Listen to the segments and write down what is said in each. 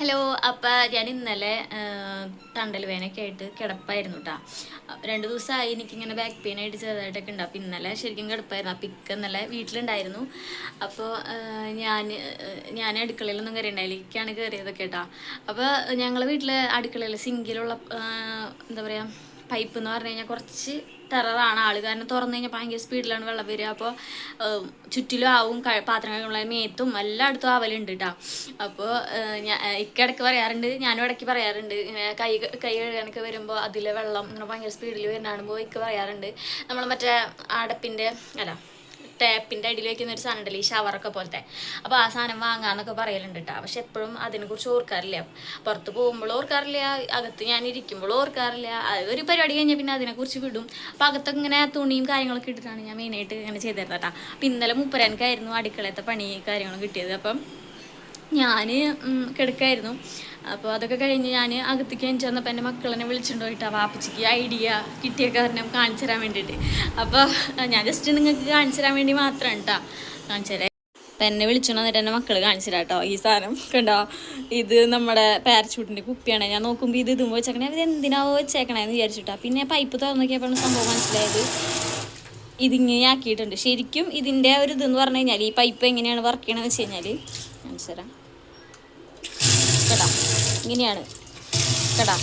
Hello അപ്പം ഞാൻ ഇന്നലെ തണ്ടൽ വേനൊക്കെ ആയിട്ട് കിടപ്പായിരുന്നു കേട്ടോ രണ്ട് ദിവസമായി എനിക്കിങ്ങനെ ബാക്ക് പെയിൻ ആയിട്ട് ചെറുതായിട്ടൊക്കെ ഉണ്ട്. അപ്പം ഇന്നലെ ശരിക്കും കിടപ്പായിരുന്നു. അപ്പം ഇക്ക ഇന്നലെ വീട്ടിലുണ്ടായിരുന്നു. അപ്പോൾ ഞാൻ ഞാൻ അടുക്കളയിലൊന്നും കയറിയുണ്ടായില്ല ഇക്കാണ് കയറിയതൊക്കെ കേട്ടോ അപ്പോൾ ഞങ്ങളെ വീട്ടിൽ അടുക്കളയിൽ സിങ്കിലുള്ള എന്താ പറയുക പൈപ്പ് എന്ന് പറഞ്ഞു കഴിഞ്ഞാൽ കുറച്ച് ടെററാണ്. ആൾ കാരണം തുറന്നു കഴിഞ്ഞാൽ ഭയങ്കര സ്പീഡിലാണ് വെള്ളം വരിക. അപ്പോൾ ചുറ്റിലും ആവും പാത്രം കഴുകുള്ള മേത്തും എല്ലായിടത്തും ആവലുണ്ട് കേട്ടോ അപ്പോൾ ഞാൻ ഇക്കിടക്ക് പറയാറുണ്ട് ഞാനും ഇടയ്ക്ക് പറയാറുണ്ട്. ഇങ്ങനെ കൈ ക- കഴുകാനൊക്കെ വരുമ്പോൾ അതിലെ വെള്ളം ഇങ്ങനെ ഭയങ്കര സ്പീഡിൽ വരുന്നതാണ് ഇക്ക് പറയാറുണ്ട്. നമ്മൾ മറ്റേ അടപ്പിന്റെ അല്ല ടാപ്പിന്റെ അടിയിൽ വെക്കുന്ന ഒരു സാധനം ഉണ്ടല്ലോ ഈ ഷവറൊക്കെ പോലത്തെ. അപ്പോൾ ആ സാധനം വാങ്ങാന്നൊക്കെ പറയലുണ്ട് കേട്ടോ പക്ഷെ എപ്പോഴും അതിനെക്കുറിച്ച് ഓർക്കാറില്ല. പുറത്ത് പോകുമ്പോഴും ഓർക്കാറില്ല അകത്ത് ഞാൻ ഇരിക്കുമ്പോൾ ഓർക്കാറില്ല. ഒരു പരിപാടി കഴിഞ്ഞാൽ പിന്നെ അതിനെക്കുറിച്ച് വിടും. അപ്പോൾ അകത്തൊക്കെ ഇങ്ങനെ തുണിയും കാര്യങ്ങളൊക്കെ ഇട്ടിട്ടാണ് ഞാൻ മെയിനായിട്ട് ഇങ്ങനെ ചെയ്തിരുന്നത് കേട്ടോ അപ്പം ഇന്നലെ മുപ്പരനക്കായിരുന്നു അടുക്കളത്തെ പണി കാര്യങ്ങളും കിട്ടിയത്. അപ്പം ഞാൻ കിടക്കായിരുന്നു. അപ്പോൾ അതൊക്കെ കഴിഞ്ഞ് ഞാൻ അകത്തേക്ക് എനിക്ക് വന്നപ്പോൾ എന്റെ മക്കളെന്നെ വിളിച്ചിട്ട് പോയിട്ടാ വാപ്പച്ചിക്ക് ഐഡിയ കിട്ടിയ കാരണം കാണിച്ചു തരാൻ വേണ്ടിയിട്ട് അപ്പോൾ ഞാൻ ജസ്റ്റ് നിങ്ങൾക്ക് കാണിച്ചു തരാൻ വേണ്ടി മാത്രമാണ് കേട്ടോ കാണിച്ചു തരാം. അപ്പം എന്നെ വിളിച്ചു വന്നിട്ട് എന്റെ മക്കൾ കാണിച്ചു കേട്ടോ ഈ സാധനം. കണ്ടോ? ഇത് നമ്മുടെ പാരച്ചൂട്ടിന്റെ കുപ്പിയാണ്. ഞാൻ നോക്കുമ്പോൾ ഇത് ഇതും വെച്ചേക്കണേ. ഇത് എന്തിനാവോ വെച്ചേക്കണേന്ന് വിചാരിച്ചിട്ടാ പിന്നെ പൈപ്പ് തുറന്നു സംഭവം മനസ്സിലായത്. ഇതിങ്ങനെ ആക്കിയിട്ടുണ്ട് ശരിക്കും ഇതിന്റെ ഒരു ഇതെന്ന് പറഞ്ഞു കഴിഞ്ഞാൽ ഈ പൈപ്പ് എങ്ങനെയാണ് വർക്ക് ചെയ്യണമെന്ന് വെച്ച് കഴിഞ്ഞാൽ കാണിച്ചു തരാം ഇങ്ങനെയാണ്. കേട്ടാ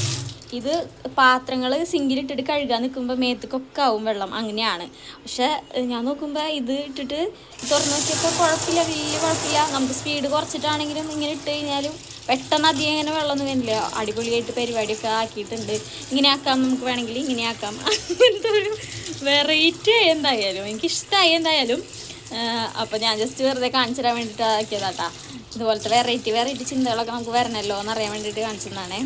ഇത് പാത്രങ്ങൾ സിങ്കിലിട്ടിട്ട് കഴുകാൻ നിൽക്കുമ്പോൾ മേത്തക്കൊക്കെ ആവും വെള്ളം. അങ്ങനെയാണ്. പക്ഷെ ഞാൻ നോക്കുമ്പോൾ ഇത് ഇട്ടിട്ട് തുറന്നു നോക്കിയപ്പോൾ കുഴപ്പമില്ല വലിയ കുഴപ്പമില്ല നമുക്ക് സ്പീഡ് കുറച്ചിട്ടാണെങ്കിലും ഇങ്ങനെ ഇട്ട് കഴിഞ്ഞാലും പെട്ടെന്ന് അധികം ഇങ്ങനെ വെള്ളമൊന്നും വരില്ല. അടിപൊളിയായിട്ട് പരിപാടിയൊക്കെ ആക്കിയിട്ടുണ്ട്. ഇങ്ങനെ ആക്കാം നമുക്ക് വേണമെങ്കിൽ ഇങ്ങനെ ആക്കാം. അങ്ങനത്തെ ഒരു വെറൈറ്റി എന്തായാലും. എനിക്കിഷ്ടമായി എന്തായാലും. അപ്പോൾ ഞാൻ ജസ്റ്റ് വെറുതെ കാണിച്ചു തരാൻ വേണ്ടിയിട്ട് ആക്കിയതാട്ടാ. ഇതുപോലത്തെ വെറൈറ്റി വെറൈറ്റി ചിന്തകളൊക്കെ നമുക്ക് വരണമല്ലോ എന്നറിയാൻ വേണ്ടിയിട്ട് കാണിച്ചതാണേ